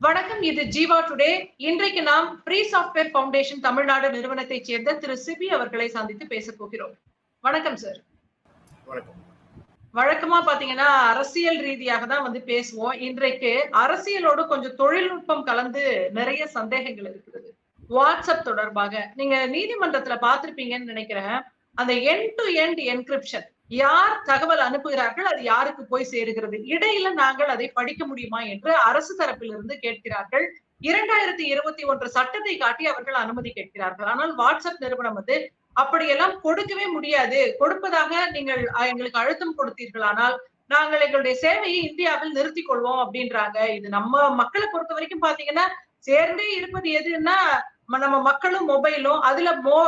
வணக்கம் இது ஜீவா டுடே. இன்றைக்கு நாம் ஃப்ரீ சாஃப்ட்வேர் ஃபவுண்டேஷன் தமிழ்நாடு நிறுவனத்தைச் சேர்ந்த திரு சிபி அவர்களை சந்தித்து பேச போகிறோம். வணக்கம் சார் வணக்கம். வழக்கமா பாத்தீங்கன்னா அரசியல் ரீதியாக தான் வந்து பேசுவோம். இன்றைக்கு அரசியலோடு கொஞ்சம் தொழில்நுட்பம் கலந்து நிறைய சந்தேகங்கள் இருக்கிறது. வாட்ஸ்அப் தொடர்பாக. நீங்க நீதிமன்றத்துல பார்த்திருப்பீங்கன்னு நினைக்கிறேன். அந்த எண்ட் டு எண்ட் என்கிரிப்ஷன் யார் தகவல் அனுப்புகிறார்கள் அது யாருக்கு போய் சேருகிறது? இடையில நாங்கள் அதை படிக்க முடியுமா என்று அரசு தரப்பிலிருந்து கேட்கிறார்கள். இரண்டாயிரத்தி இருபத்தி ஒன்று சட்டத்தை காட்டி அவர்கள் அனுமதி கேட்கிறார்கள். ஆனால் வாட்ஸ்அப் நிறுவனம் வந்து அப்படியெல்லாம் கொடுக்கவே முடியாது. கொடுப்பதாக நீங்கள் எங்களுக்கு அழுத்தம் கொடுத்தீர்களானால் நாங்கள் எங்களுடைய சேவையை இந்தியாவில் நிறுத்திக் கொள்வோம் அப்படின்றாங்க. இது நம்ம மக்களை பொறுத்த வரைக்கும் பாத்தீங்கன்னா சேர்ந்தே இருப்பது எதுன்னா நம்ம மக்களும் மொபைலும் அதுல மோ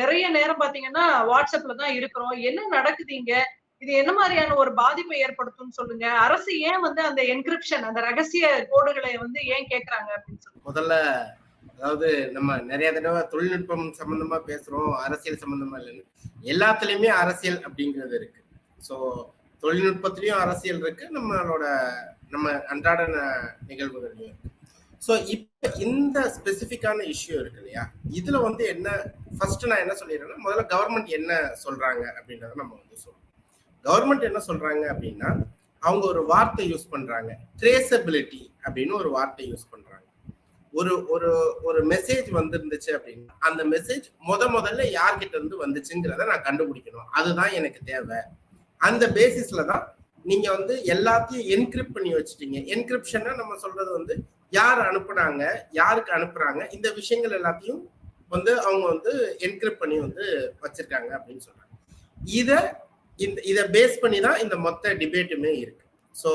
நிறைய நேரம் பாத்தீங்கன்னா வாட்ஸ்அப்ல தான் இருக்கிறோம். என்ன நடக்குதுங்க இது என்ன மாதிரியான ஒரு பாதிப்பை ஏற்படுத்தும் சொல்லுங்க. அரசு ஏன் வந்து அந்த என்கிரிப்ஷன் அந்த ரகசிய கோடுகளை வந்து ஏன் கேக்குறாங்க அப்படின்னு சொல்லி முதல்ல அதாவது நம்ம நிறைய தடவை தொழில்நுட்பம் சம்பந்தமா பேசுறோம் அரசியல் சம்பந்தமா இல்லைன்னு. எல்லாத்துலயுமே அரசியல் அப்படிங்கிறது இருக்கு. ஸோ தொழில்நுட்பத்திலயும் அரசியல் இருக்கு. நம்மளோட நம்ம அன்றாட நிகழ்வுகள்லயும் இருக்கு. ஸோ இப்போ இந்த ஸ்பெசிஃபிக்கான இஷ்யூ இருக்கு இல்லையா? இதுல வந்து என்ன ஃபர்ஸ்ட் நான் என்ன சொல்லிடுறேன்னா முதல்ல கவர்மெண்ட் என்ன சொல்றாங்க அப்படின்றத நம்ம வந்து சொல்லணும் கவர்மெண்ட் என்ன சொல்றாங்க அப்படின்னா அவங்க ஒரு வார்த்தை யூஸ் பண்றாங்க. ட்ரேசபிலிட்டி அப்படின்னு ஒரு வார்த்தை யூஸ் பண்றாங்க. ஒரு ஒரு ஒரு மெசேஜ் வந்துருந்துச்சு அப்படின்னா அந்த மெசேஜ் முத முதல்ல யார்கிட்ட இருந்து வந்துச்சுங்கிறத நான் கண்டுபிடிக்கணும். அதுதான் எனக்கு தேவை. அந்த பேசிஸ்ல தான் நீங்க வந்து எல்லாத்தையும் என்கிரிப்ட் பண்ணி வச்சுட்டீங்க. என்கிரிப்ஷன்னா நம்ம சொல்றது வந்து யார் அனுப்புனாங்க யாருக்கு அனுப்புறாங்க இந்த விஷயங்கள் எல்லாத்தையும் வந்து அவங்க வந்து என்கிரிப்ட் பண்ணி வந்து வச்சிருக்காங்க அப்படின்னு சொல்றாங்க. இதை இந்த இதை பேஸ் பண்ணி தான் இந்த மொத்த டிபேட்டுமே இருக்கு. ஸோ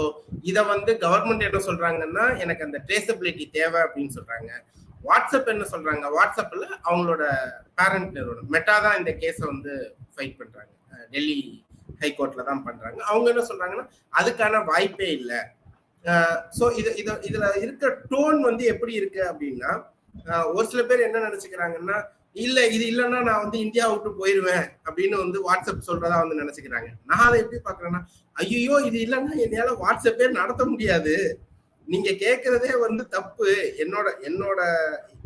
இதை வந்து கவர்மெண்ட் என்ன சொல்றாங்கன்னா எனக்கு அந்த ட்ரேசபிலிட்டி தேவை அப்படின்னு சொல்றாங்க. வாட்ஸ்அப் என்ன சொல்றாங்க? வாட்ஸ்அப்பில் அவங்களோட பேரண்ட் நிறுவனம் மெட்டா தான் இந்த கேஸை வந்து ஃபைட் பண்றாங்க. டெல்லி ஹைகோர்ட்ல தான் பண்றாங்க. அவங்க என்ன சொல்றாங்கன்னா அதுக்கான வாய்ப்பே இல்லை. ஸோ இது இது இதுல இருக்க டோன் வந்து எப்படி இருக்கு அப்படின்னா ஒரு சில பேர் என்ன நினைச்சுக்கிறாங்கன்னா இல்ல இது இல்லைன்னா நான் வந்து இந்தியா விட்டு போயிருவேன் அப்படின்னு வந்து வாட்ஸ்அப் சொல்றதா வந்து நினைச்சுக்கிறாங்க. நான் அதை எப்படி பாக்குறேன்னா ஐயோ இது இல்லைன்னா என்னால வாட்ஸ்அப்பே நடத்த முடியாது. நீங்க கேட்கறதே வந்து தப்பு. என்னோட என்னோட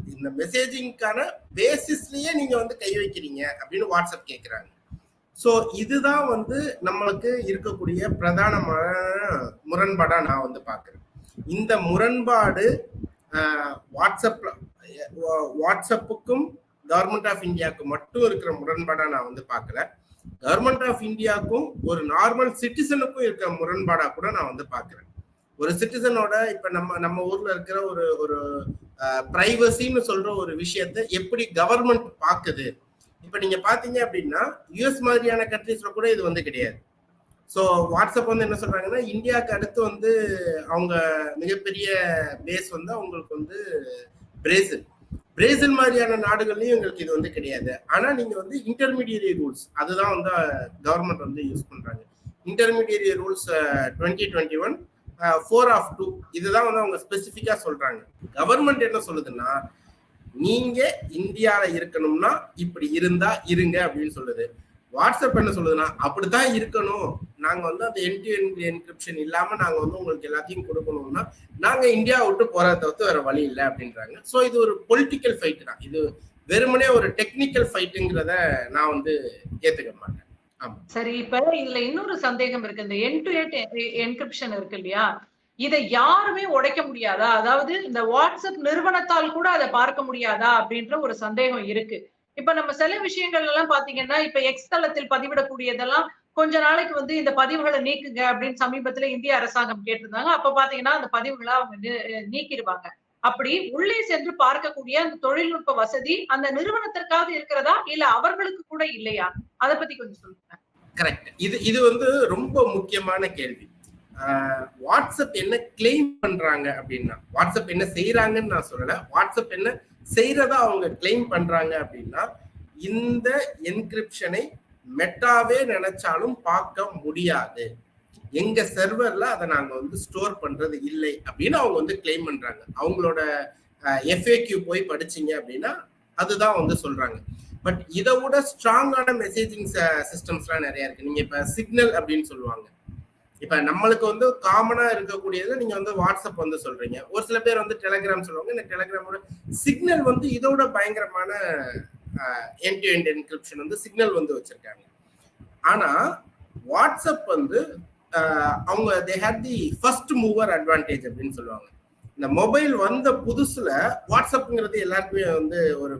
இந்த மெசேஜிங்க்கான பேசிஸ்லயே நீங்க வந்து கை வைக்கிறீங்க அப்படின்னு வாட்ஸ்அப் கேட்கிறாங்க ஸோ இதுதான் வந்து நம்மளுக்கு இருக்கக்கூடிய பிரதானமான முரண்பாடா நான் வந்து பாக்குறேன் இந்த முரண்பாடு வாட்ஸ்அப்ல வாட்ஸ்அப்புக்கும் கவர்மெண்ட் ஆஃப் இந்தியாவுக்கு மட்டும் இருக்கிற முரண்பாடா நான் வந்து பார்க்கல. கவர்மெண்ட் ஆஃப் இந்தியாவுக்கும் ஒரு நார்மல் சிட்டிசனுக்கும் இருக்கிற முரண்பாடா கூட நான் வந்து பாக்குறேன் ஒரு சிட்டிசனோட இப்ப நம்ம நம்ம ஊர்ல இருக்கிற ஒரு ஒரு பிரைவசின்னு சொல்ற ஒரு விஷயத்த எப்படி கவர்மெண்ட் பாக்குது இப்ப நீங்க பாத்தீங்க அப்படின்னா யூஎஸ் மாதிரியான கண்ட்ரீஸ்ல கூட இது வந்து கிடையாது. ஸோ வாட்ஸ்அப் வந்து என்ன சொல்றாங்கன்னா இந்தியாவுக்கு அடுத்து வந்து அவங்க மிகப்பெரிய பேஸ் வந்து அவங்களுக்கு வந்து பிரேசில் பிரேசில் மாதிரியான நாடுகள்லையும் எங்களுக்கு இது வந்து கிடையாது. ஆனா நீங்க வந்து இன்டர்மீடியரி ரூல்ஸ் அதுதான் வந்து கவர்மெண்ட் வந்து யூஸ் பண்றாங்க. Intermediary rules twenty twenty one four of two இதுதான் வந்து அவங்க ஸ்பெசிஃபிக்கா சொல்றாங்க. கவர்மெண்ட் என்ன சொல்லுதுன்னா நீங்க இந்தியால இருக்கணும்னா இப்படி இருந்தா இருங்க அப்படின்னு சொல்லுது. வாட்ஸ்அப் என்ன சொல்லுதுன்னா அப்படித்தான் இருக்கணும். நாங்க வந்து அந்த என்டி என்கிரிப்ஷன் இல்லாம நாங்க வந்து உங்களுக்கு எல்லாத்தையும் கொடுக்கணும்னா நாங்க இந்தியா விட்டு போறத தவிர்த்து வேற வழி இல்லை அப்படின்றாங்க. ஸோ இது ஒரு பொலிட்டிக்கல் ஃபைட் தான். இது வெறுமனே ஒரு டெக்னிக்கல் ஃபைட்டுங்கிறத நான் வந்து ஏத்துக்க மாட்டேன். சரி இப்ப இதுல இன்னொரு சந்தேகம் இருக்கு. இந்த என் டு எட் என்கிரிப்ஷன் இருக்கு இல்லையா? இதை யாருமே உடைக்க முடியாதா? அதாவது இந்த வாட்ஸ்அப் நிறுவனத்தால் கூட அதை பார்க்க முடியாதா அப்படின்ற ஒரு சந்தேகம் இருக்கு. இப்ப நம்ம சில விஷயங்கள் எல்லாம் பாத்தீங்கன்னா இப்ப எக்ஸ் தளத்தில் பதிவிடக்கூடியதெல்லாம் கொஞ்ச நாளைக்கு வந்து இந்த பதிவுகளை நீக்குங்க அப்படின்னு சமீபத்துல இந்திய அரசாங்கம் கேட்டிருந்தாங்க. அப்ப பாத்தீங்கன்னா அந்த பதிவுகளை அவங்க நீக்கிடுவாங்க. அப்படி உள்ளே சென்று பார்க்கக்கூடிய அந்த தொழில்நுட்ப வசதி அந்த நிறுவனத்திற்காக இருக்கிறதா? இல்ல அவர்களுக்கு கூட இல்லையா? அதை பத்தி கொஞ்சம் சொல்லுங்க. கரெக்ட் இது இது வந்து ரொம்ப முக்கியமான கேள்வி. வாட்ஸ்அப் என்ன கிளைம் பண்றாங்க அப்படின்னா வாட்ஸ்அப் என்ன செய்யறாங்கன்னு நான் சொல்லல. வாட்ஸ்அப் என்ன செய்யறதா அவங்க கிளைம் பண்றாங்க அப்படின்னா இந்த என்கிரிப்ஷனை மெட்டாவே நினைச்சாலும் பார்க்க முடியாது. எங்க சர்வர்ல அதை நாங்க வந்து ஸ்டோர் பண்றது இல்லை அப்படின்னு அவங்க வந்து கிளைம் பண்றாங்க. அவங்களோட எஃப்ஏக்யூ போய் படிச்சீங்க அப்படின்னா அதுதான் வந்து சொல்றாங்க. பட் இதை விட ஸ்ட்ராங்கான மெசேஜிங் சிஸ்டம்ஸ்லாம் நிறைய இருக்கு. நீங்க இப்ப சிக்னல் அப்படின்னு சொல்லுவாங்க. இப்ப நம்மளுக்கு வந்து காமனா இருக்கக்கூடியது நீங்க வந்து வாட்ஸ்அப் வந்து சொல்றீங்க. ஒரு சில பேர் வந்து டெலகிராம் சொல்லுவாங்க. இந்த டெலகிராமோட சிக்னல் வந்து இதோட பயங்கரமான என் டு எண்ட் என்கிரிப்ஷன் வந்து சிக்னல் வந்து வச்சிருக்காங்க. ஆனா வாட்ஸ்அப் வந்து அவங்க they had the first mover advantage அப்படின்னு சொல்லுவாங்க. இந்த மொபைல் வந்த புதுசுல வாட்ஸ்அப்ங்கிறது எல்லாருக்குமே வந்து ஒரு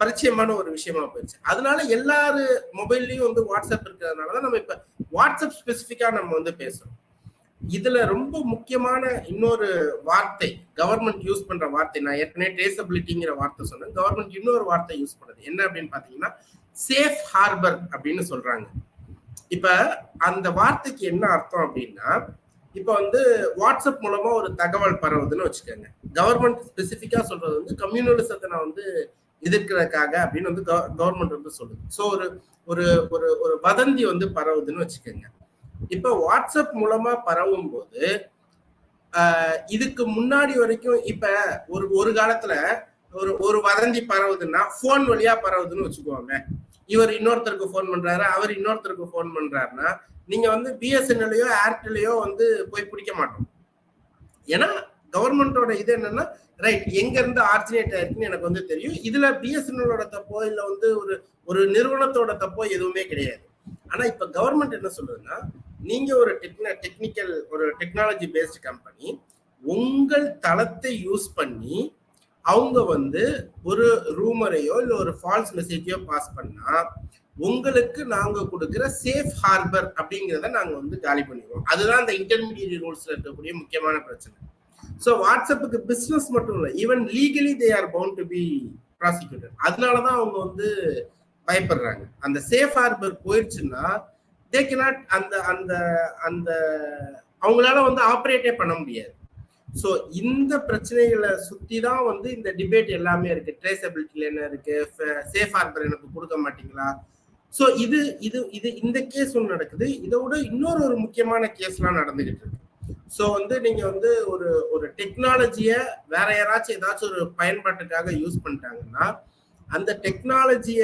பரிச்சயமான ஒரு விஷயமா போயிடுச்சு. அதனால எல்லாரு மொபைல்லயும் வந்து வாட்ஸ்அப் இருக்கிறதுனாலதான் நம்ம இப்ப வாட்ஸ்அப் ஸ்பெசிபிக்கா நம்ம வந்து பேசுறோம். இதுல ரொம்ப முக்கியமான இன்னொரு வார்த்தை கவர்மெண்ட் யூஸ் பண்ற வார்த்தை நான் ஏற்கனவே ட்ரேசபிலிட்டிங்கிற வார்த்தை சொன்னேன். கவர்மெண்ட் இன்னொரு வார்த்தை யூஸ் பண்ணுது. என்ன அப்படின்னு பாத்தீங்கன்னா சேஃப் ஹார்பர் அப்படின்னு சொல்றாங்க. இப்ப அந்த வார்த்தைக்கு என்ன அர்த்தம் அப்படின்னா இப்ப வந்து வாட்ஸ்அப் மூலமா ஒரு தகவல் பரவுதுன்னு வச்சுக்கோங்க. கவர்மெண்ட் ஸ்பெசிபிக்கா சொல்றது வந்து கம்யூனலிசத்தை நான் வந்து எதிர்க்கிறதுக்காக அப்படின்னு வந்து கவர்மெண்ட் வந்து சொல்லுது. ஸோ ஒரு ஒரு ஒரு ஒரு வதந்தி வந்து பரவுதுன்னு வச்சுக்கோங்க. இப்போ வாட்ஸ்அப் மூலமா பரவும் போது இதுக்கு முன்னாடி வரைக்கும் இப்ப ஒரு ஒரு காலத்துல ஒரு ஒரு வதந்தி பரவுதுன்னா ஃபோன் வழியா பரவுதுன்னு வச்சுக்கோங்க. இவர் இன்னொருத்தருக்கு ஃபோன் பண்றாரு அவர் இன்னொருத்தருக்கு ஃபோன் பண்றாருன்னா நீங்க வந்து பிஎஸ்என்எல்லையோ ஏர்டெல்லையோ வந்து போய் பிடிக்க மாட்டோம். ஏன்னா கவர்மெண்டோட இது என்னன்னா ரைட் எங்க இருந்து ஆர்ஜினேட் ஆயிருக்குன்னு எனக்கு வந்து தெரியும். இதுல பிஎஸ்என்எலோட தப்போ இல்ல வந்து ஒரு ஒரு நிறுவனத்தோட தப்போ எதுவுமே கிடையாது. ஆனா இப்ப கவர்மெண்ட் என்ன சொல்லுதுன்னா நீங்க ஒரு டெக்ன டெக்னிக்கல் ஒரு டெக்னாலஜி பேஸ்ட் கம்பெனி உங்கள் தளத்தை யூஸ் பண்ணி அவங்க வந்து ஒரு ரூமரையோ இல்ல ஒரு ஃபால்ஸ் மெசேஜையோ பாஸ் பண்ணா உங்களுக்கு நாங்க கொடுக்குற சேஃப் ஹார்பர் அப்படிங்கிறத நாங்க வந்து காலி பண்ணிடுவோம். அதுதான் அந்த இன்டர்மீடியட் ரூல்ஸ்ல இருக்கக்கூடிய முக்கியமான பிரச்சனை. ஸோ வாட்ஸ்அப்புக்கு பிஸ்னஸ் மட்டும் இல்லை even legally they are bound to be prosecuted அதனாலதான் அவங்க வந்து பயப்படுறாங்க. அந்த சேஃப் ஹார்பர் போயிடுச்சுன்னா தே கெனாட் அந்த அந்த அந்த அவங்களால வந்து ஆப்ரேட்டே பண்ண முடியாது. ஸோ இந்த பிரச்சனைகளை சுற்றி தான் வந்து இந்த டிபேட் எல்லாமே இருக்கு. ட்ரேசபிலிட்டில என்ன இருக்கு? சேஃப் ஹார்பர் எனக்கு கொடுக்க மாட்டீங்களா? ஸோ இது இது இது இந்த கேஸ் ஒன்று நடக்குது. இதோட இன்னொரு ஒரு முக்கியமான கேஸ்லாம் நடந்துகிட்டு இருக்கு. ஸோ வந்து நீங்க வந்து ஒரு ஒரு டெக்னாலஜிய வேற யாராச்சும் ஏதாச்சும் ஒரு பயன்பாட்டுக்காக யூஸ் பண்ணிட்டாங்கன்னா அந்த டெக்னாலஜிய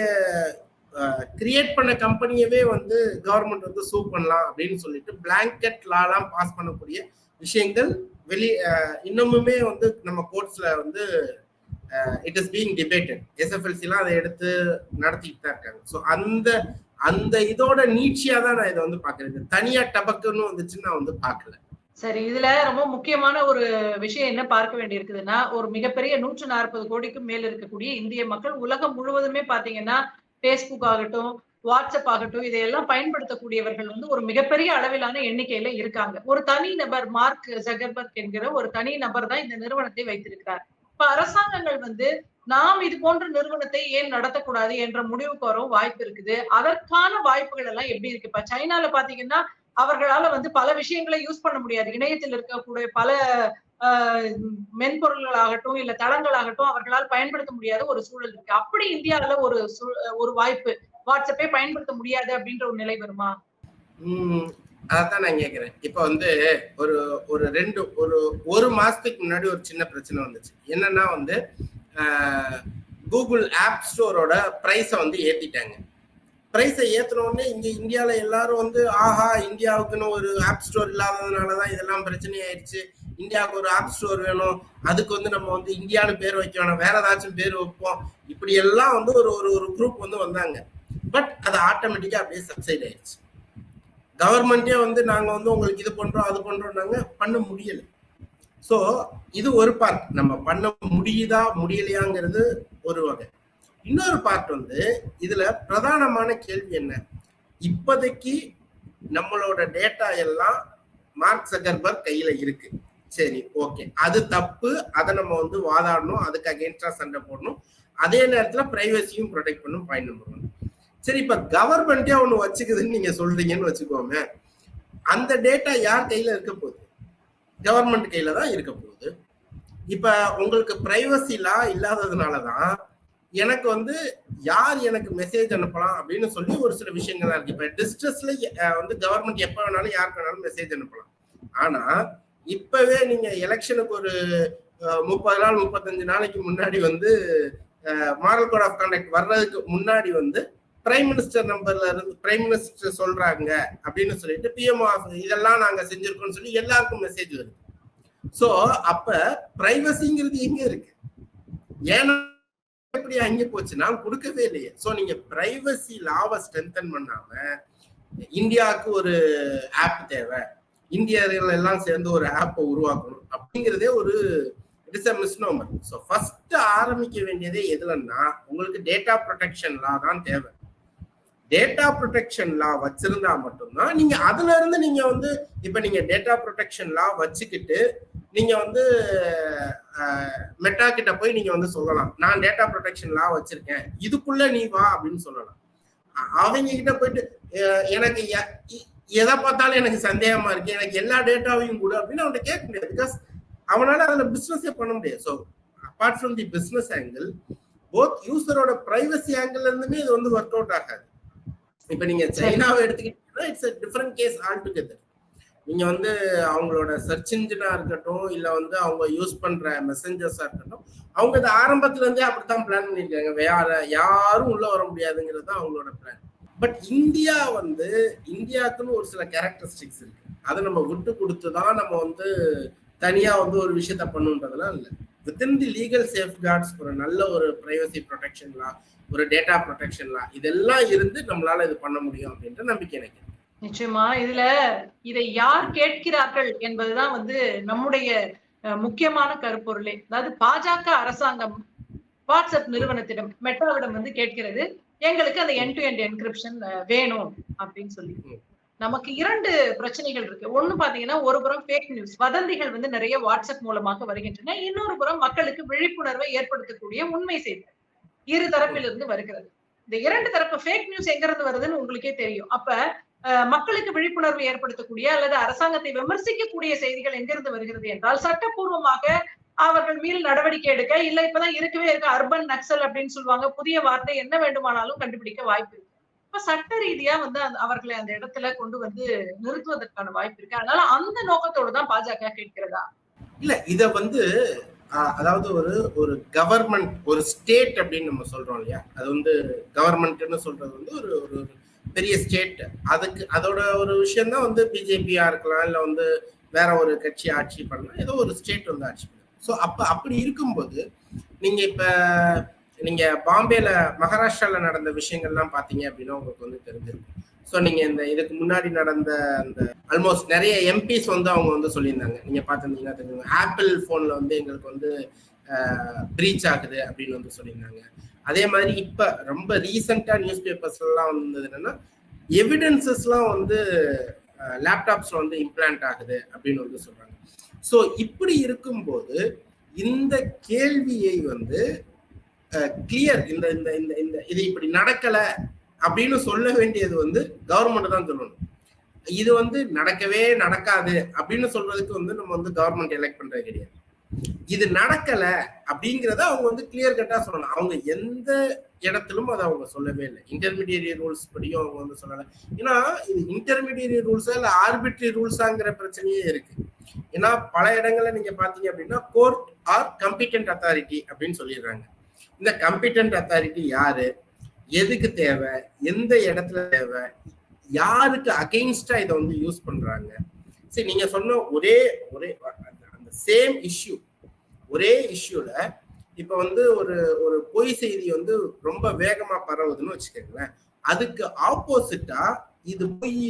கிரியேட் பண்ண கம்பெனியவே வந்து கவர்மெண்ட் வந்து சூ பண்ணலாம் அப்படின்னு சொல்லிட்டு பிளாங்கெட் லாலாம் பாஸ் பண்ணக்கூடிய விஷயங்கள் வெளி இன்னமுமே வந்து நம்ம கோர்ட்ஸ்ல வந்து இட் இஸ் பீங் டிபேட்டட் எஸ்எஃப்எல்சிலாம் அதை எடுத்து நடத்திட்டு தான் இருக்காங்க. ஸோ அந்த அந்த இதோட நீட்சியா தான் நான் இதை வந்து பாக்குறேன் தனியா டபக்குன்னு வந்துச்சு நான் வந்து பார்க்கல. சரி இதுல ரொம்ப முக்கியமான ஒரு விஷயம் என்ன பார்க்க வேண்டி இருக்குதுன்னா ஒரு மிகப்பெரிய நூற்று நாற்பது கோடிக்கும் மேல் இருக்கக்கூடிய இந்திய மக்கள் உலகம் முழுவதுமே பாத்தீங்கன்னா பேஸ்புக் ஆகட்டும் வாட்ஸ்அப் ஆகட்டும் இதையெல்லாம் பயன்படுத்தக்கூடியவர்கள் வந்து ஒரு மிகப்பெரிய அளவிலான எண்ணிக்கையில இருக்காங்க. ஒரு தனி நபர் மார்க் ஜகர்பர்க் என்கிற ஒரு தனி நபர் தான் இந்த நிறுவனத்தை வைத்திருக்கிறார். இப்ப அரசாங்கங்கள் வந்து நாம் இது போன்ற நிறுவனத்தை ஏன் நடத்தக்கூடாது? என்ற முடிவுக்கு வரவும் வாய்ப்பு இருக்குது. அதற்கான வாய்ப்புகள் எல்லாம் எப்படி இருக்கு? இப்ப சைனால பாத்தீங்கன்னா அவர்களால வந்து பல விஷயங்களை யூஸ் பண்ண முடியாது. இணையத்தில் இருக்கக்கூடிய பல மென்பொருள்களாகட்டும் இல்ல தளங்களாகட்டும் அவர்களால் பயன்படுத்த முடியாத ஒரு சூழல் இருக்கு. அப்படி இந்தியாவில ஒரு ஒரு வாய்ப்பு. வாட்ஸ்அப்பே பயன்படுத்த முடியாது அப்படின்ற ஒரு நிலை வருமா? அதான் நான் கேக்குறேன். இப்ப வந்து ஒரு ஒரு ரெண்டு ஒரு ஒரு மாசத்துக்கு முன்னாடி ஒரு சின்ன பிரச்சனை வந்துச்சு. என்னன்னா வந்து கூகுள் ஆப் ஸ்டோரோட ப்ரைஸை வந்து ஏத்திட்டாங்க. ப்ரைஸை ஏற்றினோடனே இங்கே இந்தியாவில் எல்லாரும் வந்து ஆஹா இந்தியாவுக்குன்னு ஒரு ஆப் ஸ்டோர் இல்லாததுனால தான் இதெல்லாம் பிரச்சனை ஆயிடுச்சு இந்தியாவுக்கு ஒரு ஆப் ஸ்டோர் வேணும். அதுக்கு வந்து நம்ம வந்து இந்தியான்னு பேர் வைக்க வேணாம். வேற ஏதாச்சும் பேர் வைப்போம். இப்படி எல்லாம் வந்து ஒரு ஒரு ஒரு குரூப் வந்து வந்தாங்க. பட் அது ஆட்டோமேட்டிக்காக அப்படியே சப்சைட் ஆயிடுச்சு கவர்மெண்ட்டே வந்து நாங்கள் வந்து உங்களுக்கு இது பண்ணுறோம் அது பண்ணுறோம்னாங்க பண்ண முடியலை. ஸோ இது ஒரு பார்ட் நம்ம பண்ண முடியுதா முடியலையாங்கிறது ஒரு வகை. இன்னொரு பார்ட் வந்து இதுல பிரதானமான கேள்வி என்ன? இப்போதைக்கு நம்மளோட டேட்டா எல்லாம் மார்க் சகர்பர் கையில இருக்கு. சரி ஓகே அது தப்பு. அதை நம்ம வந்து வாதாடணும். அதுக்கு அகேன்ஸ்டா சண்டை போடணும். அதே நேரத்துல பிரைவசியும் ப்ரொடெக்ட் பண்ணும். பாயிண்ட் நம்பர் ஒன் சரி இப்ப கவர்மெண்டே ஒண்ணு வச்சுக்குதுன்னு நீங்க சொல்றீங்கன்னு வச்சுக்கோங்க அந்த டேட்டா யார் கையில இருக்க போகுது? கவர்மெண்ட் கையில தான் இருக்க போகுது. இப்ப உங்களுக்கு இல்லாததுனால இல்லாததுனாலதான் எனக்கு வந்து யார் எனக்கு மெசேஜ் அனுப்பலாம் அப்படின்னு சொல்லி ஒரு சில விஷயங்கள் இருக்கு. இப்ப டிஸ்ட்ரெஸ்ல வந்து கவர்மெண்ட் எப்ப வேணாலும் யாருக்கு வேணாலும் மெசேஜ் அனுப்பலாம். ஆனா இப்பவே நீங்க எலெக்ஷனுக்கு ஒரு முப்பது நாள் முப்பத்தஞ்சு நாளைக்கு முன்னாடி வந்து மாரல் கோட் ஆஃப் கண்டக்ட் வர்றதுக்கு முன்னாடி வந்து பிரைம் மினிஸ்டர் நம்பர்ல இருந்து பிரைம் மினிஸ்டர் சொல்றாங்க அப்படின்னு சொல்லிட்டு பிஎம் இதெல்லாம் நாங்க செஞ்சிருக்கோம்னு சொல்லி எல்லாருக்கும் மெசேஜ் வருது. சோ அப்ப பிரைவசிங்கிறது எங்க இருக்கு. ஏன்னா எப்படி அங்கே போச்சுன்னா கொடுக்கவே இல்லையே. சோ நீங்க பிரைவசி லாவை ஸ்ட்ரென்தன் பண்ணாம இந்தியாவுக்கு ஒரு ஆப் தேவை. இந்தியர்கள் எல்லாம் சேர்ந்து ஒரு ஆப்பை உருவாக்கணும் அப்படிங்கிறதே ஒரு it's a misnomer so first ஆரம்பிக்க வேண்டியதே எதுலன்னா உங்களுக்கு டேட்டா ப்ரொடெக்ஷன் லா தான் தேவை. டேட்டா ப்ரொடெக்ஷன் லா வச்சிருந்தா மட்டும்தான் நீங்க அதுல இருந்து நீங்க வந்து இப்ப நீங்க டேட்டா ப்ரொடெக்ஷன் லா வச்சுக்கிட்டு நீங்க வந்து மெட்டா கிட்ட போய் நீங்க வந்து சொல்லலாம். நான் டேட்டா ப்ரொடெக்ஷன் லா வச்சிருக்கேன். இதுக்குள்ள நீ வா அப்படின்னு சொல்லலாம். அவங்க கிட்ட போயிட்டு எனக்கு எதை பார்த்தாலும் எனக்கு சந்தேகமா இருக்கு. எனக்கு எல்லா டேட்டாவையும் கூட அப்படின்னு அவன்கிட்ட கேட்க முடியாது. பிகாஸ் அவனால அதுல பிசினஸே பண்ண முடியாது. So apart from the business angle both யூசரோட privacy angle இருந்துமே இது வந்து ஒர்க் அவுட் ஆகாது. இப்ப நீங்க சைனாவை எடுத்துக்கிட்டீங்கன்னா it's different case altogether நீங்க வந்து அவங்களோட சர்ச் இன்ஜினா இருக்கட்டும் இல்ல வந்து அவங்க யூஸ் பண்ற மெசஞ்சர்ஸா இருக்கட்டும் அவங்க இதை ஆரம்பத்துல இருந்தே அப்படித்தான் பிளான் பண்ணியிருக்காங்க. வேற யாரும் உள்ள வர முடியாதுங்கிறது தான் அவங்களோட பிளான் பட் இந்தியா வந்து இந்தியாவுக்குன்னு ஒரு சில கேரக்டரிஸ்டிக்ஸ் இருக்கு. அதை நம்ம விட்டு கொடுத்து தான் நம்ம வந்து தனியா வந்து ஒரு விஷயத்த பண்ணுன்றதுலாம் இல்லை. Within the legal safeguards ஒரு நல்ல ஒரு பிரைவசி ப்ரொடெக்ஷன்லாம் ஒரு டேட்டா ப்ரொடெக்ஷன்லாம் இதெல்லாம் இருந்து நம்மளால இது பண்ண முடியும் அப்படின்ற நம்பிக்கை எனக்கு. நிச்சயமா. இதுல இதை யார் கேட்கிறார்கள் என்பதுதான் வந்து நம்முடைய முக்கியமான கருப்பொருளே. அதாவது பாஜக அரசாங்கம் வாட்ஸ்அப் நிறுவனத்திடம் மெட்டாவிடம் வந்து கேட்கிறது எங்களுக்கு அந்த என் டு என் என்கிரிப்ஷன் வேணும் அப்படின்னு சொல்லி. நமக்கு இரண்டு பிரச்சனைகள் இருக்கு. ஒண்ணு பாத்தீங்கன்னா ஒரு புறம் ஃபேக் நியூஸ் வதந்திகள் வந்து நிறைய வாட்ஸ்அப் மூலமாக வருகின்றன. இன்னொரு புறம் மக்களுக்கு விழிப்புணர்வை ஏற்படுத்தக்கூடிய உண்மை செய்தி இரு தரப்பிலிருந்து வருகிறது. இந்த இரண்டு தரப்பு ஃபேக் நியூஸ் எங்க இருந்து வருதுன்னு உங்களுக்கே தெரியும். அப்ப மக்களுக்கு விழிப்புணர்வு ஏற்படுத்தக்கூடிய அல்லது அரசாங்கத்தை விமர்சிக்கக்கூடிய செய்திகள் எங்கிருந்து வருகிறது என்றால் சட்டப்பூர்வமாக அவர்கள் மீது நடவடிக்கை எடுக்க இல்ல இப்பதான் இருக்கவே இருக்க அர்பன் நக்சல் அப்படின்னு சொல்லுவாங்க புதிய வார்த்தை என்ன வேண்டுமானாலும் கண்டுபிடிக்க வாய்ப்பு இருக்கு. இப்ப சட்ட ரீதியா வந்து அவர்களை அந்த இடத்துல கொண்டு வந்து நிறுத்துவதற்கான வாய்ப்பு இருக்கு. அதனால அந்த நோக்கத்தோடு தான் பாஜக கேட்கிறதா? இல்ல இத வந்து அதாவது ஒரு ஒரு கவர்மெண்ட் ஒரு ஸ்டேட் அப்படின்னு நம்ம சொல்றோம் இல்லையா? அது வந்து கவர்மெண்ட்னு சொல்றது வந்து ஒரு ஒரு பெரிய ஸ்டேட். அதுக்கு அதோட ஒரு விஷயம் தான் வந்து பிஜேபியா இருக்கலாம் இல்ல வந்து வேற ஒரு கட்சி ஆட்சி பண்ணலாம். ஏதோ ஒரு ஸ்டேட் வந்து ஆட்சி பண்ணலாம். ஸோ அப்ப அப்படி இருக்கும்போது நீங்க இப்ப நீங்க பாம்பேல மகாராஷ்டிரால நடந்த விஷயங்கள்லாம் பாத்தீங்க அப்படின்னா உங்களுக்கு வந்து தெரிஞ்சிருக்கும். ஸோ நீங்க இந்த இதுக்கு முன்னாடி நடந்த அந்த ஆல்மோஸ்ட் நிறைய எம்பிஸ் வந்து அவங்க வந்து சொல்லியிருந்தாங்க. நீங்க பார்த்துருந்தீங்கன்னா தெரிஞ்சுங்க ஆப்பிள் போன்ல வந்து எங்களுக்கு வந்து ப்ரீச் ஆகுது அப்படின்னு வந்து சொல்லியிருந்தாங்க. அதே மாதிரி இப்ப ரொம்ப ரீசெண்டா நியூஸ் பேப்பர்ஸ் எல்லாம் வந்தது என்னன்னா எவிடன்சஸ்லாம் வந்து லேப்டாப்ஸ்ல வந்து இம்ப்ளான்ட் ஆகுது அப்படின்னு வந்து சொல்றாங்க. ஸோ இப்படி இருக்கும்போது இந்த கேள்வியை வந்து கிளியர் இந்த இந்த இந்த இந்த இது இப்படி நடக்கல அப்படின்னு சொல்ல வேண்டியது வந்து கவர்மெண்ட் தான் சொல்லணும். இது வந்து நடக்கவே நடக்காது அப்படின்னு சொல்றதுக்கு வந்து நம்ம வந்து கவர்மெண்ட் எலெக்ட் பண்றது கிடையாது. இது நடக்கல அப்படிங்கிறத அவங்க வந்து கிளியர் கட்டா சொல்லணும் அவங்க எந்த இடத்திலும் அதை அவங்க சொல்லவே இல்லை. இன்டர்மீடியட் ரூல்ஸ் படியும் அவங்க வந்து சொல்லலை. ஏன்னா இது இன்டர்மீடியட் ரூல்ஸா இல்ல ஆர்பிட்ரி ரூல்ஸாங்கிற பிரச்சனையே இருக்கு. ஏன்னா பல இடங்கள்ல நீங்க பாத்தீங்க அப்படின்னா கோர்ட் ஆர் கம்பிட்டன்ட் அத்தாரிட்டி அப்படின்னு சொல்லிடுறாங்க. இந்த கம்பிட்டன்ட் அத்தாரிட்டி யாரு? எதுக்கு தேவை? எந்த இடத்துல தேவை? யாருக்கு அகெயின்ஸ்டா இதை வந்து யூஸ் பண்றாங்க? சரி நீங்க சொன்ன ஒரே ஒரே சேம் இஷ்யூ ஒரே இஷ்யூல இப்ப வந்து ஒரு ஒரு பொய் செய்தி வந்து ரொம்ப வேகமா பரவுதுன்னு வச்சுக்கோங்களேன். அதுக்கு ஆப்போசிட்டா இது பொய்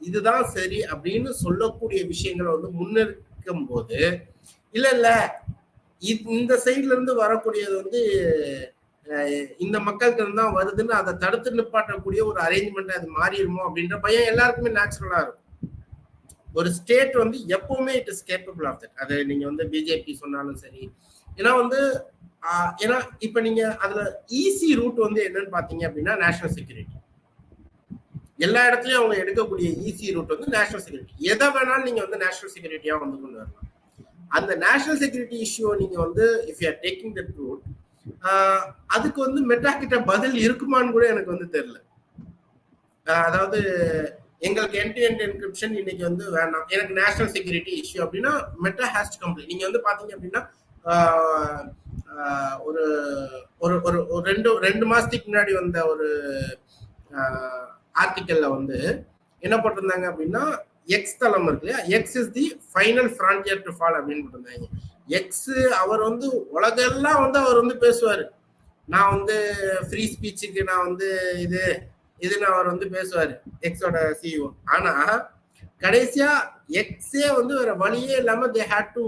இதுதான் சரி அப்படின்னு சொல்லக்கூடிய விஷயங்களை வந்து முன்னெடுக்கும் போது இல்ல இல்ல இந்த சைட்ல இருந்து வரக்கூடியது வந்து இந்த மக்கள்கிட்ட தான் வருதுன்னு அதை தடுத்து நிப்பாட்டக்கூடிய ஒரு அரேஞ்ச்மெண்ட் அது மாறிடுமோ அப்படின்ற பயம் எல்லாருக்குமே நேச்சுரலா இருக்கும். ஒரு ஸ்டேட் வந்து எப்பவுமே it is capable of that அது நீங்க வந்து பிஜேபி சொன்னாலும் சரி. ஏன்னா வந்து ஏன்னா இப்ப நீங்க அதுல ஈஸி ரூட் வந்து என்னன்னு பாத்தீங்க அப்படின்னா நேஷனல் செக்யூரிட்டி எல்லா இடத்துலயும் அவங்க எடுக்கக்கூடிய ஈஸி ரூட் வந்து நேஷனல் செக்யூரிட்டி எதை வேணாலும் நீங்க வந்து நேஷனல் செக்யூரிட்டியா வந்து கொண்டு வரலாம். அந்த நேஷனல் செக்யூரிட்டி இஷ்யூ நீங்க வந்து if you are taking that route அதுக்கு வந்து மெட்டா கிட்ட பதில் இருக்குமான்னு கூட எனக்கு வந்து தெரியல. அதாவது எங்களுக்கு என் டு என் என்கிரிப்ஷன் இன்னைக்கு வந்து வேணாம் எனக்கு நேஷனல் செக்யூரிட்டி இஷ்யூ அப்படின்னா மெட்டா ஹேஸ்ட் கம்ப்ளீட் நீங்க வந்து பாத்தீங்க அப்படின்னா ஒரு ஒரு ஒரு ரெண்டு ரெண்டு மாசத்துக்கு முன்னாடி வந்த ஒரு ஆர்டிக்கல்ல வந்து என்ன போட்டிருந்தாங்க அப்படின்னா எக்ஸ் தளம் இருக்கு இல்லையா? X is the final frontier to fall அப்படின்னு போட்டிருந்தாங்க. எக்ஸ் அவர் வந்து உலகெல்லாம் வந்து அவர் வந்து பேசுவார். நான் வந்து ஃப்ரீ ஸ்பீச்சுக்கு நான் வந்து இது இதுல அவர் வந்து பேசுவாரு எக்ஸோட சிஇஓ ஆனா கடைசியா எக்ஸே வந்து வேற வழியே இல்லாம they had to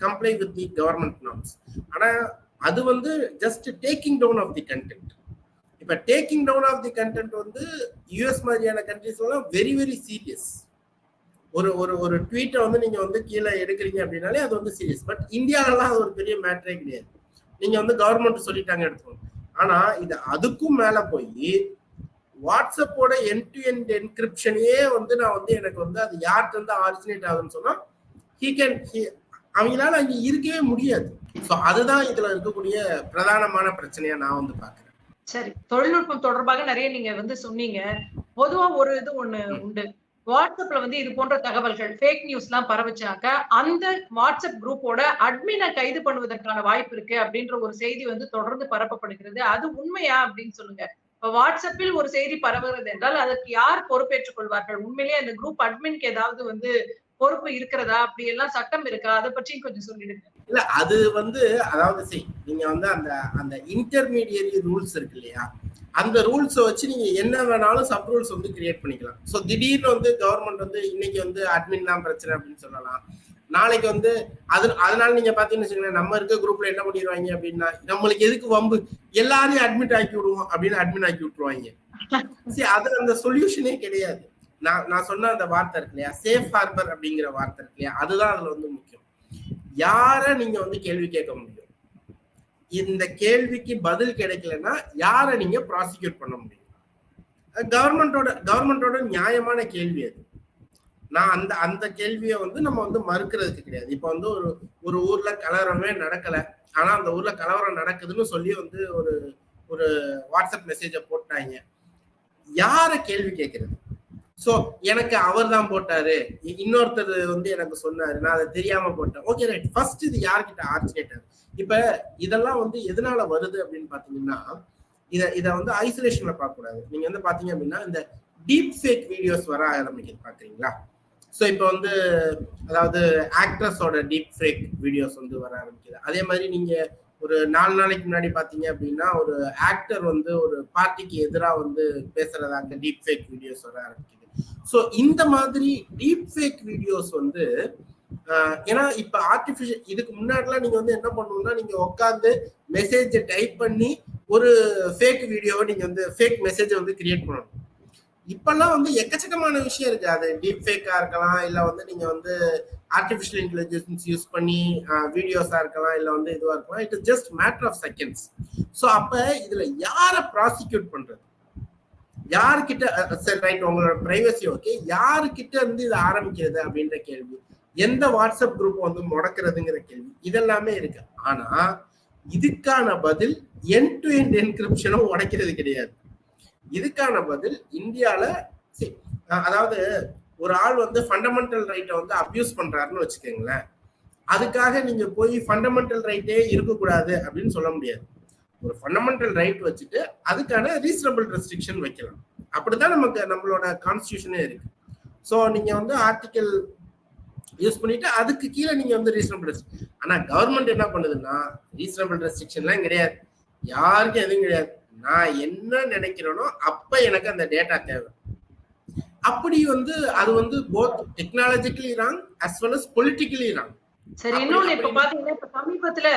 comply with the government norms ஆனா அது வந்து just taking down of the content இப்ப taking down of the content வந்து யூஎஸ் மாதிரியான கண்ட்ரிஸ் எல்லாம் வெரி வெரி சீரியஸ் ஒரு ஒரு ஒரு ட்வீட்டை வந்து நீங்க வந்து கீழே எடுக்கிறீங்க அப்படின்னாலே அது வந்து சீரியஸ் பட் இந்தியாவிலலாம் அது ஒரு பெரிய மேட்டரே கிடையாது. நீங்க வந்து கவர்மெண்ட் சொல்லிட்டாங்க எடுத்துக்கோங்க. ஆனா இது அதுக்கும் மேல போய் வாட்ஸ்அப்போட என் டு என் என்கிரிப்ஷனையே வந்து நான் வந்து எனக்கு வந்து அது யார்கிட்ட இருந்து ஆரிஜினேட் ஆகுதுன்னு சொன்னா ஹீ கேன் அவங்களால அங்க இருக்கவே முடியாது. ஸோ அதுதான் இதுல இருக்கக்கூடிய பிரதானமான பிரச்சனையா நான் வந்து பாக்குறேன் சரி தொழில்நுட்பம் தொடர்பாக நிறைய நீங்க வந்து சொன்னீங்க. பொதுவா ஒரு இது ஒண்ணு உண்டு. வாட்ஸ்அப்ல வந்து இது போன்ற தகவல்கள் ஃபேக் நியூஸ் எல்லாம் பரவச்சாக்க அந்த வாட்ஸ்அப் குரூப்போட அட்மினை கைது பண்ணுவதற்கான வாய்ப்பு இருக்கு அப்படின்ற ஒரு செய்தி வந்து தொடர்ந்து பரப்பப்படுகிறது. அது உண்மையா அப்படின்னு சொல்லுங்க. வாட்ஸ்அப்பில் ஒரு செய்தி பரவுகிறது என்றால் அதற்கு யார் பொறுப்பேற்றுக் கொள்வார்கள்? உண்மையிலேயே அந்த குரூப் அட்மின்க்கு ஏதாவது வந்து பொறுப்பு இருக்கிறதா? அப்படி எல்லாம் சட்டம் இருக்கா? அதை பற்றியும் கொஞ்சம் சொல்லிடுங்க. இல்ல அது வந்து அதாவது சரி நீங்க வந்து அந்த அந்த இன்டர்மீடியரி ரூல்ஸ் இருக்கு இல்லையா? அந்த ரூல்ஸை வச்சு நீங்க என்ன வேணாலும் சப் ரூல்ஸ் வந்து கிரியேட் பண்ணிக்கலாம். ஸோ திடீர்னு வந்து கவர்மெண்ட் வந்து இன்னைக்கு வந்து அட்மின் தான் பிரச்சனை அப்படின்னு சொல்லலாம். நாளைக்கு வந்து அது அதனால நீங்க பாத்தீங்கன்னு வச்சுக்கோங்களேன் நம்ம இருக்க குரூப்ல என்ன பண்ணிடுவாங்க அப்படின்னா நம்மளுக்கு எதுக்கு வம்பு? எல்லாரையும் அட்மிட் ஆக்கி விடுவோம் அப்படின்னு அட்மிட் ஆக்கி விட்டுருவாங்க. சரி அது அந்த சொல்யூஷனே கிடையாது. நான் நான் சொன்ன அந்த வார்த்தை இருக்கு இல்லையா? சேஃப் ஹார்பர் அப்படிங்கிற வார்த்தை இருக்கு இல்லையா? அதுதான் அதுல வந்து முக்கியம். யார நீங்க வந்து கேள்வி கேட்க முடியும்? இந்த கேள்விக்கு பதில் கிடைக்கலன்னா யாரை நீங்க ப்ராசிக்யூட் பண்ண முடியும்? கவர்மெண்டோட கவர்மெண்டோட நியாயமான கேள்வி அது. நான் அந்த அந்த கேள்வியை வந்து நம்ம வந்து மறுக்கிறதுக்கு கிடையாது. இப்ப வந்து ஒரு ஒரு ஊர்ல கலவரமே நடக்கல. ஆனா அந்த ஊர்ல கலவரம் நடக்குதுன்னு சொல்லி வந்து ஒரு ஒரு வாட்ஸ்அப் மெசேஜை போட்டாங்க. யார கேள்வி கேட்கறது? சோ எனக்கு அவர் தான் போட்டாரு. இன்னொருத்தர் வந்து எனக்கு சொன்னாரு. நான் அதை தெரியாம போட்டேன். ஓகே ரைட் ஃபர்ஸ்ட் இது யார்கிட்ட ஆர்ஜினேட்டர் இப்ப இதெல்லாம் வந்து எதனால வருது அப்படின்னு பாத்தீங்கன்னா இத இத வந்து ஐசோலேஷன்ல பார்க்க கூடாது நீங்க வந்து பாத்தீங்க அப்படின்னா இந்த டீப் ஃபேக் வீடியோஸ் வர ஆரம்பிக்குது பாக்குறீங்களா? ஸோ இப்போ வந்து அதாவது ஆக்ட்ரஸோட டீப் ஃபேக் வீடியோஸ் வந்து வர ஆரம்பிக்குது. அதே மாதிரி நீங்கள் ஒரு நாலு நாளைக்கு முன்னாடி பார்த்தீங்க அப்படின்னா ஒரு ஆக்டர் வந்து ஒரு பார்ட்டிக்கு எதிராக வந்து பேசுறதாக டீப் ஃபேக் வீடியோஸ் வர ஆரம்பிக்குது. ஸோ இந்த மாதிரி டீப் ஃபேக் வீடியோஸ் வந்து ஏன்னா இப்ப ஆர்டிபிஷியல் இதுக்கு முன்னாடிலாம் நீங்க வந்து என்ன பண்ணணும்னா நீங்க உட்காந்து மெசேஜை டைப் பண்ணி ஒரு ஃபேக் வீடியோவை நீங்க வந்து ஃபேக் மெசேஜை வந்து கிரியேட் பண்ணணும். இப்பெல்லாம் வந்து எக்கச்சக்கமான விஷயம் இருக்கு. அது டீப் ஃபேக்கா இருக்கலாம் இல்ல வந்து நீங்க வந்து ஆர்டிபிஷியல் இன்டெலிஜென்ஸ் யூஸ் பண்ணி வீடியோஸா இருக்கலாம் இல்ல வந்து இதுவா இருக்கலாம். It is just matter of seconds so அப்ப இதுல யாரை ப்ராசிக்யூட் பண்றது? யாருக்கிட்ட சரி ரைட் உங்களோட பிரைவசி ஓகே யாருக்கிட்ட இருந்து இது ஆரம்பிக்கிறது அப்படின்ற கேள்வி. எந்த வாட்ஸ்அப் குரூப் வந்து முடக்கிறதுங்கிற கேள்வி. இதெல்லாமே இருக்கு. ஆனா இதுக்கான பதில் என் டு என் என்கிரிப்ஷனும் உடைக்கிறது கிடையாது. இதுக்கான பதில் இந்தியால அதாவது ஒரு ஆள் வந்து ஃபண்டமெண்டல் ரைட்டை வந்து அப்யூஸ் பண்றாருன்னு வச்சுக்கோங்களேன். அதுக்காக நீங்க போய் ஃபண்டமெண்டல் ரைட்டே இருக்கக்கூடாது அப்படின்னு சொல்ல முடியாது. ஒரு ஃபண்டமெண்டல் ரைட் வச்சுட்டு அதுக்கான ரீசனபிள் ரெஸ்ட்ரிக்ஷன் வைக்கலாம். அப்படிதான் நமக்கு நம்மளோட கான்ஸ்டியூஷனே இருக்கு. ஸோ நீங்க வந்து ஆர்டிக்கல் யூஸ் பண்ணிட்டு அதுக்கு கீழே நீங்க வந்து ரீசனபிள் ஆனா கவர்மெண்ட் என்ன பண்ணுதுன்னா ரீசனபிள் ரெஸ்ட்ரிக்ஷன்லாம் கிடையாது. யாருக்கும் எதுவும் கிடையாது. நான் என்ன நினைக்கிறேனோ அப்ப எனக்கு அந்த டேட்டா தேவை. அப்படி வந்து அது வந்து both technologically wrong as well as politically wrong சரி இன்னொன்னு இப்ப பாத்தீங்கன்னா இப்ப சமீபத்துல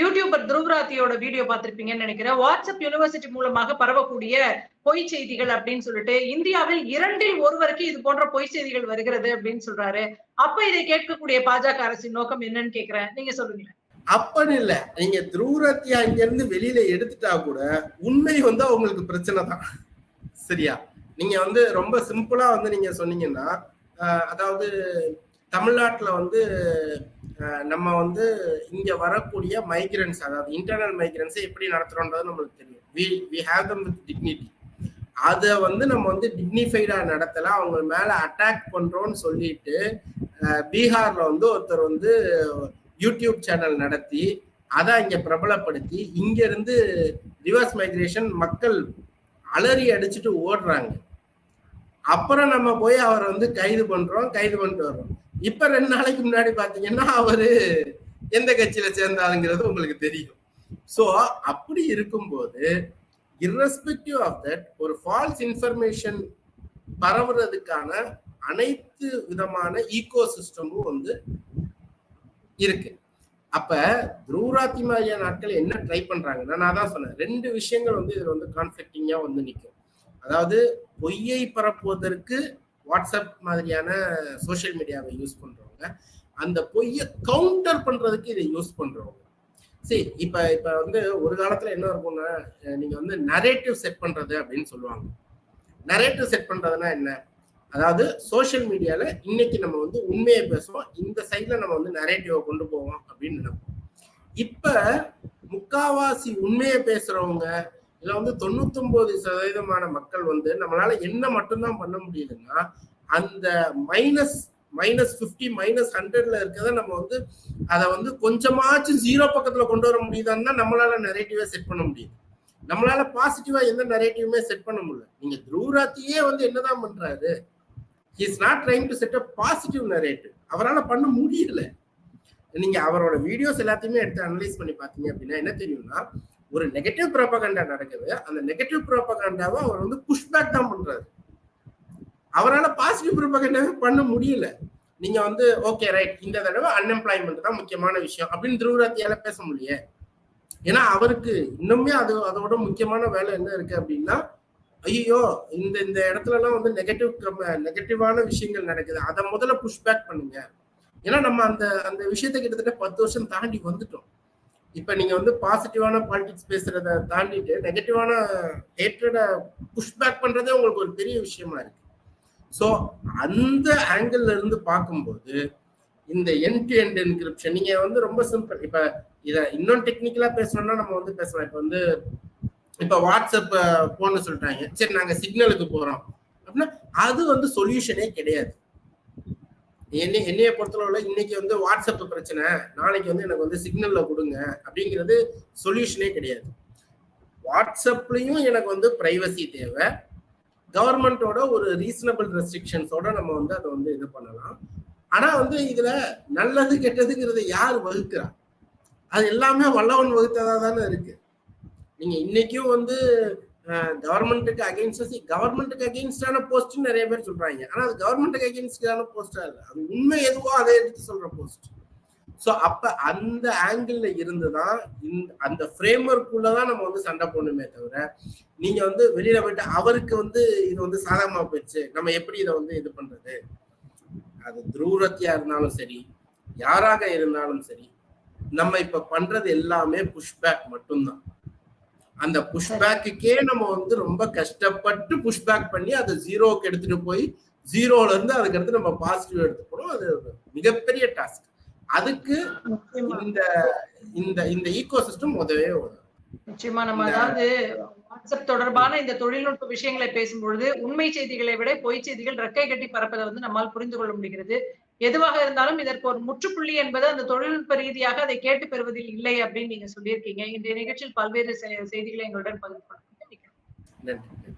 யூடியூபர் துருவராத்தியோட வீடியோ பார்த்திருப்பீங்கன்னு நினைக்கிறேன். வாட்ஸ்அப் யூனிவர்சிட்டி மூலமாக பரவக்கூடிய பொய் செய்திகள் அப்படின்னு சொல்லிட்டு இந்தியாவில் இரண்டில் ஒருவருக்கு இது போன்ற பொய் செய்திகள் வருகிறது அப்படின்னு சொல்றாரு. அப்ப இதை கேட்கக்கூடிய பாஜக அரசின் நோக்கம் என்னன்னு கேக்குறேன். நீங்க சொல்லுங்க அப்படி இல்ல. நீங்க துருவராத்தியா இங்க இருந்து வெளியில எடுத்துட்டா கூட உண்மை வந்து அவங்களுக்கு பிரச்சனை தான். சரியா? நீங்க வந்து ரொம்ப சிம்பிளா வந்து நீங்க சொன்னீங்கன்னா அதாவது தமிழ்நாட்டுல வந்து நம்ம வந்து இங்க வரக்கூடிய மைக்ரன்ஸ் அதாவது இன்டர்னல் மைக்ரன்ஸை எப்படி நடத்துறோன்றது நம்மளுக்கு தெரியும். We we have them with dignity அதை வந்து நம்ம வந்து டிக்னிஃபைடா நடத்தல அவங்க மேல அட்டாக் பண்றோம்னு சொல்லிட்டு பீகார்ல வந்து ஒருத்தர் வந்து யூடியூப் சேனல் நடத்தி அதை இங்க பிரபலப்படுத்தி இங்க இருந்து ரிவர்ஸ் மைக்ரேஷன் மக்கள் அலறி அடிச்சுட்டு ஓடுறாங்க. அப்புறம் நம்ம போய் அவரை வந்து கைது பண்றோம் கைது பண்ணிட்டு வர்றோம். இப்ப ரெண்டு நாளைக்கு முன்னாடி பாத்தீங்கன்னா அவரு எந்த கட்சியில சேர்ந்தாருங்கிறது உங்களுக்கு தெரியும். சோ அப்படி இருக்கும்போது irrespective ஆஃப் தட் ஒரு ஃபால்ஸ் இன்ஃபர்மேஷன் பரவுறதுக்கான அனைத்து விதமான ஈகோ சிஸ்டமும் வந்து இருக்கு. அப்ப துருவராத்தி மாதிரியான நாட்கள் என்ன ட்ரை பண்றாங்கன்னா நான் தான் சொன்னேன். ரெண்டு விஷயங்கள் வந்து இதுல வந்து கான்ஃபிளிக்டிங்கா வந்து நிற்கும் அதாவது பொய்யை பரப்புவதற்கு வாட்ஸ்அப் மாதிரியான சோஷியல் மீடியாவை யூஸ் பண்றவங்க அந்த பொய்யை கவுண்டர் பண்றதுக்கு இதை யூஸ் பண்றவங்க. சரி இப்ப இப்ப வந்து ஒரு காலத்துல என்ன இருக்கும்னா நீங்க வந்து நரேட்டிவ் செட் பண்றது அப்படின்னு சொல்லுவாங்க. நரேட்டிவ் செட் பண்றதுன்னா என்ன? அதாவது சோஷியல் மீடியால இன்னைக்கு நம்ம வந்து உண்மையை பேசுவோம் இந்த சைட்ல நம்ம வந்து நரேட்டிவை கொண்டு போவோம் அப்படின்னு நினைப்போம். இப்ப முக்காவாசி உண்மையை பேசுறவங்க இதுல வந்து தொண்ணூத்தொன்பது சதவீதமான மக்கள் வந்து நம்மளால என்ன மட்டும்தான் பண்ண முடியுதுன்னா அந்த மைனஸ் மைனஸ் பிப்டி மைனஸ் ஹண்ட்ரட்ல இருக்கிறத நம்ம வந்து அதை வந்து கொஞ்சமாச்சும் ஜீரோ பக்கத்துல கொண்டு வர முடியுதான்னா நம்மளால நெரேட்டிவா செட் பண்ண முடியுது. நம்மளால பாசிட்டிவா எந்த நெரேட்டிவுமே செட் பண்ண முடியல. நீங்க துருவராத்தியே வந்து என்னதான் பண்றாரு? Is not trying to set a positive narrative அவரால் பண்ண முடியல. நீங்க அவரோட வீடியோஸ் எல்லாத்தையுமே எடுத்து அனலைஸ் பண்ணி பார்த்தீங்க அப்படின்னா என்ன தெரியும்னா ஒரு நெகட்டிவ் ப்ரோபகண்டா நடக்குது. அந்த நெகட்டிவ் ப்ரோபகண்டாவை அவர் வந்து புஷ்பேக் தான் பண்றாரு. அவரால் பாசிட்டிவ் ப்ரோபகண்டாவே பண்ண முடியல. நீங்க வந்து ஓகே ரைட் இந்த தடவை அன்எம்ப்ளாய்மெண்ட் தான் முக்கியமான விஷயம் அப்படின்னு துருவராத்தியால பேச முடியல. ஏன்னா அவருக்கு இன்னுமே அது அதோட முக்கியமான வேலை என்ன இருக்கு அப்படின்னா ஐயோ இந்த இந்த இடத்துல எல்லாம் வந்து நெகட்டிவ் நெகட்டிவான விஷயங்கள் நடக்குது. அதை முதல்ல புஷ் பேக் பண்ணுங்க. ஏன்னா நம்ம அந்த அந்த விஷயத்தை கிட்டத்தட்ட பத்து வருஷம் தாண்டி வந்துட்டோம். இப்ப நீங்க வந்து பாசிட்டிவான பாலிடிக்ஸ் பேசுறத தாண்டிட்டு நெகட்டிவான ஹேட்ரட புஷ்பேக் பண்றதே உங்களுக்கு ஒரு பெரிய விஷயமா இருக்கு. ஸோ அந்த ஆங்கிள் இருந்து பார்க்கும்போது இந்த என் டு எண்ட் என்கிரிப்ஷன் நீங்க வந்து ரொம்ப சிம்பிள் இப்ப இத இன்னும் டெக்னிக்கலா பேசணும்னா நம்ம வந்து பேசலாம். இப்ப வந்து இப்ப வாட்ஸ்அப் போன்னு சொல்லிட்டாங்க சரி நாங்க சிக்னலுக்கு போறோம். அப்படின்னா அது வந்து சொல்யூஷனே கிடையாது. என்னை என்னைய பொறுத்தளவுல இன்னைக்கு வந்து வாட்ஸ்அப் பிரச்சனை. நாளைக்கு வந்து எனக்கு வந்து சிக்னல்ல கொடுங்க. அப்படிங்கிறது சொல்யூஷனே கிடையாது. வாட்ஸ்அப்லயும் எனக்கு வந்து பிரைவசி தேவை. கவர்மெண்டோட ஒரு ரீசனபிள் ரெஸ்ட்ரிக்ஷன்ஸோட நம்ம வந்து அதை வந்து இது பண்ணலாம். ஆனா வந்து இதுல நல்லது கெட்டதுங்கிறது யார் வகுக்கிறா? அது எல்லாமே வல்லவன் வகுத்ததா தானே இருக்கு. நீங்க இன்னைக்கும் வந்து கவர்மெண்ட்டுக்கு அகேன்ஸ்ட் கவர்மெண்ட்டுக்கு அகேன்ஸ்டான போஸ்ட் நிறைய பேர் சொல்றாங்க. ஆனா அது கவர்மெண்ட்டுக்கு அகைன்ஸ்டான போஸ்டா இல்லை. அது உண்மை எதுவோ அதை எடுத்து சொல்ற போஸ்ட் ஸோ அப்ப அந்த ஆங்கிள் இருந்துதான் இந்த அந்த ஃப்ரேம் ஒர்க்குள்ளதான் நம்ம வந்து சண்டை போடணுமே தவிர நீங்க வந்து வெளியில போயிட்டு அவருக்கு வந்து இது வந்து சாதகமா போயிடுச்சு. நம்ம எப்படி இதை வந்து இது பண்றது? அது துருவரத்தியா இருந்தாலும் சரி யாராக இருந்தாலும் சரி நம்ம இப்ப பண்றது எல்லாமே புஷ்பேக் மட்டும்தான். அந்த புஷ்பேக்குக்கே நம்ம வந்து ரொம்ப கஷ்டப்பட்டு புஷ்பேக் பண்ணி அதை ஜீரோக்கு எடுத்துட்டு போய் ஜீரோல இருந்து அதுக்கு அடுத்து நம்ம பாசிட்டிவ் எடுத்து போனோம் அது மிகப்பெரிய டாஸ்க் அதுக்கு இந்த இந்த இந்த ஈகோ சிஸ்டம் உதவே நிச்சயமா. நம்ம அதாவது வாட்ஸ்அப் தொடர்பான இந்த தொழில்நுட்ப விஷயங்களை பேசும்பொழுது உண்மை செய்திகளை விட பொய் செய்திகள் ரெக்கை கட்டி பறப்பதை வந்து நம்மால் புரிந்து கொள்ள முடிகிறது. எதுவாக இருந்தாலும் இதற்கு ஒரு முற்றுப்புள்ளி என்பது அந்த தொழில்நுட்ப ரீதியாக அதை கேட்டு பெறுவதில் இல்லை அப்படின்னு நீங்க சொல்லியிருக்கீங்க. இன்றைய நிகழ்ச்சியில் பல்வேறு செய்திகளை எங்களுடன் பகிர்ந்து நன்றி.